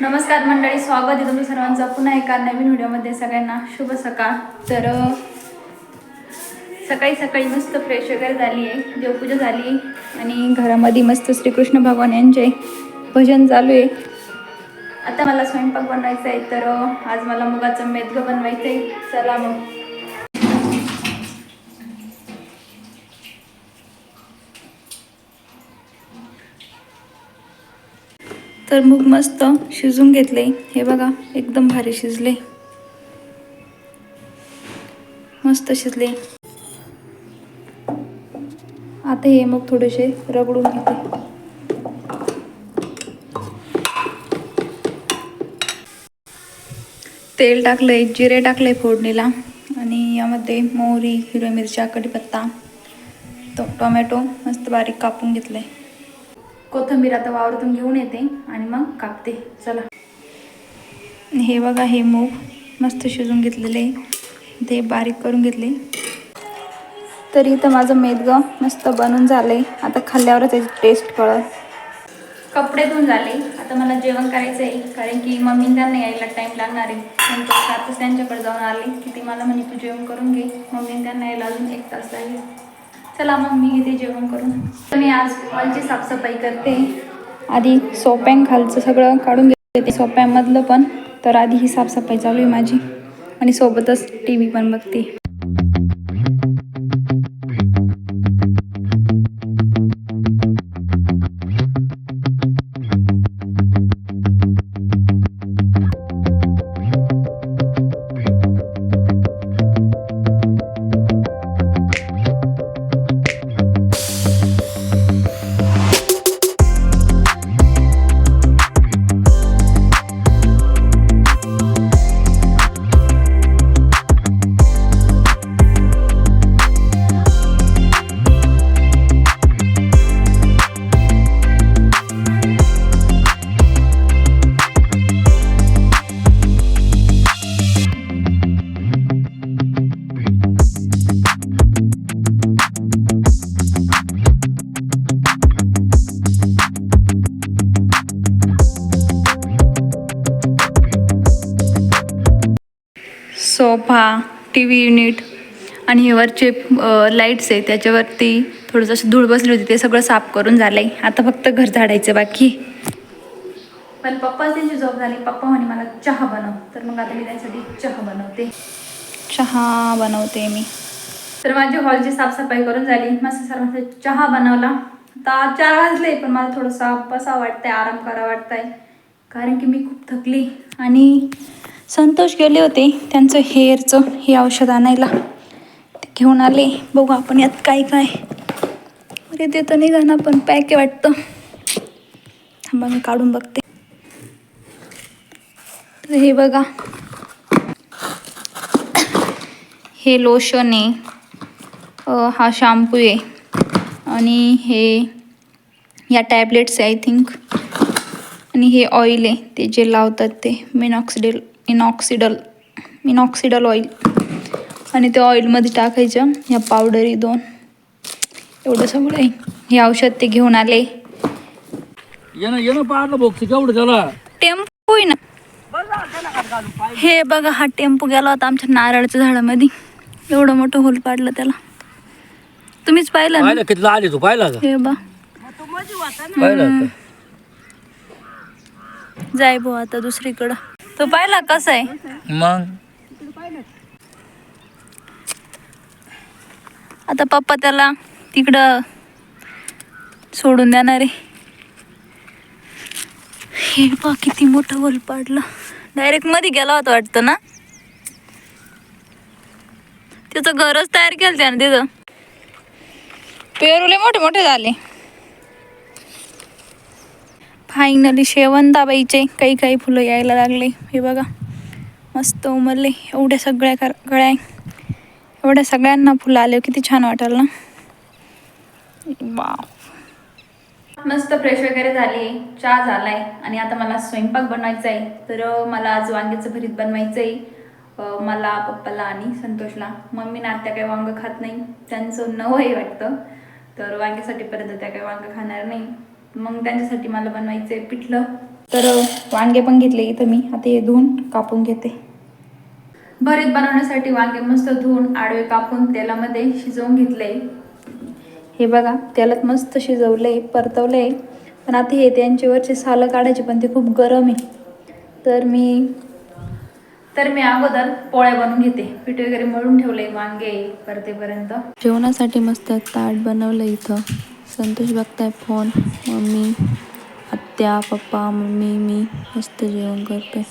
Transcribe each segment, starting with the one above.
नमस्कार मंडळी स्वागत आहे तुम्ही सर्वांचं. पुन्हा एका नवीन व्हिडिओमध्ये सगळ्यांना शुभ सकाळ. तर सकाळी सकाळी मस्त फ्रेश वगैरे झाली आहे. देवपूजा झाली आहे आणि घरामध्ये मस्त श्रीकृष्ण भगवान यांचे भजन चालू आहे. आता मला स्वयंपाक बनवायचा आहे तर आज मला मुगाचं मेदगं बनवायचं आहे चला मग. तर मूग मस्त शिजून घेतले. हे बघा एकदम भारी शिजले. मस्त शिजले. आता हे मग थोडेसे रगडून घेते. तेल टाकलंय जिरे टाकले फोडणीला. आणि यामध्ये मोहरी हिरव्या मिरच्या कढीपत्ता तो टोमॅटो मस्त बारीक कापून घेतलंय. कोथिंबीर आता वावरतून घेऊन येते आणि मग कापते. चला. हे बघा हे मूग मस्त शिजून घेतलेले ते बारीक करून घेतले. तर इथं माझं मेदगं मस्त बनून झालंय. आता खाल्ल्यावर त्याची टेस्ट कळत कपडे धुवून झाले. आता मला जेवण करायचं आहे कारण की मम्मी त्यांना यायला टाईम लागणार आहे. नंतर सातच त्यांच्याकडे जाऊन आले. की ती मला म्हणे तू जेवण करून घे. मम्मी त्यांना यायला अजून एक तास आहे चला मग मी घेते जेवण करून तर मी आज हॉलची साफसफाई करते. आधी सोप्यां खालचं सगळं काढून घेते. सोप्यांमधलं पण तर आधी ही साफसफाई चालू आहे माझी. आणि सोबतच टी व्ही पण बघते. सोफा टी व्ही युनिट आणि हे वरचे लाईट्स आहे त्याच्यावरती थोडंसं अशी धूळ बसली होती ते सगळं साफ करून झालंय. आता फक्त घर झाडायचं बाकी. पण पप्पा त्यांची झोप झाली पप्पा म्हणे मला चहा बनव. तर मग आता मी त्यांच्यासाठी चहा बनवते. चहा बनवते मी. तर माझी हॉलची साफसफाई करून झाली. मस्त सर्वांचा चहा बनवला. आता चार वाजले पण मला थोडंसं बसा वाटतंय आराम करा वाटतंय. कारण की मी खूप थकली. आणि संतोष गेले होते. त्यांचं हेअरचं हे औषध आणायला. ते घेऊन आले. बघू आपण यात काय काय. अरे ते तर निघा पण पॅक आहे वाटतं. थांबा मी काढून बघते. तर हे बघा. हे लोशन आहे. हा शॅम्पू आहे. आणि हे या टॅबलेट्स आहे आय थिंक आणि हे ऑइल आहे. ते जे लावतात ते मिनॉक्सिडेल इनॉक्सिडल मिनॉक्सिडल ऑइल आणि ते ऑइलमध्ये टाकायचं. ह्या पावडरी दोन. एवढं सगळं आहे. हे औषध ते घेऊन आले. टेम्पो आहे ना. हे बघा हा टेम्पो गेला होता आमच्या नारळाच्या झाडामध्ये. एवढं मोठं होल पाडलं त्याला. तुम्हीच पाहिलं किती आली तू पाहिला हे बा पाहिला का? जाय भाऊ आता दुसरीकडं. तो पाहिला कसा आहे? मग? आता पप्पा त्याला तिकडं सोडून देणार आहे. हे पा किती मोठं होल पाडलं. डायरेक्टमध्ये गेला होता वाटतं ना? त्याचं घरच तयार केलं त्यानं तिथं. पेरूले मोठे मोठे झाले. फायनली शेवंताबाईचे काही काही फुलं यायला लागले. हे बघा. मस्त उमरले एवढ्या सगळ्या कर गळ्या एवढ्या सगळ्यांना फुलं आले. किती छान वाटेल ना? वा मस्त फ्रेश वगैरे झाली चहा झालाय. आणि आता मला स्वयंपाक बनवायचा आहे. तर मला आज वांग्याचं भरीत बनवायचं आहे. मला पप्पाला आणि संतोषला. मम्मी ना त्या काही वांग खात नाही. त्यांचं नवं आहे वाटतं. तर वांग्यासाठी परत त्या काही वांग खाणार नाही. मग त्यांच्यासाठी मला बनवायचं आहे पिठलं. तर वांगे पण घेतले इथं मी. आता हे धुवून कापून घेते. भरीत बनवण्यासाठी वांगे मस्त धुवून आडवे कापून तेलामध्ये शिजवून घेतले. हे बघा तेलात मस्त शिजवले परतवले. पण आता हे त्यांच्यावरचे सालं काढायचे पण ते खूप गरम आहे. तर मी तर मी अगोदर पोळ्या बनवून घेते. पीठ वगैरे मळून ठेवले वांगे परतेपर्यंत. जेवणासाठी मस्त ताट बनवलं इथं. संतोष बघताय फोन. मम्मी आत्या पप्पा मम्मी मी मस्त जेवण करतोय.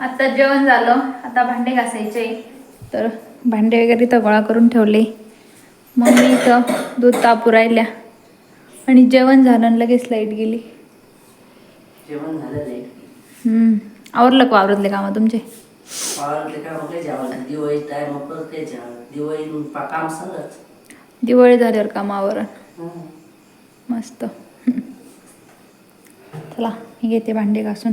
आता जेवण झालं. आता भांडे घासायचे. तर भांडे वगैरे इथं गोळा करून ठेवले. मम्मी इथं दूध तापू राहिल्या. आणि जेवण झालं आणि लगेच लाइट गेली. जेवण झालं नाही हम्म. आवरलं का वावरतले कामं तुमचे? दिवाळी झाल्यावर कामावर. मस्त. चला मी घेते भांडे घासून.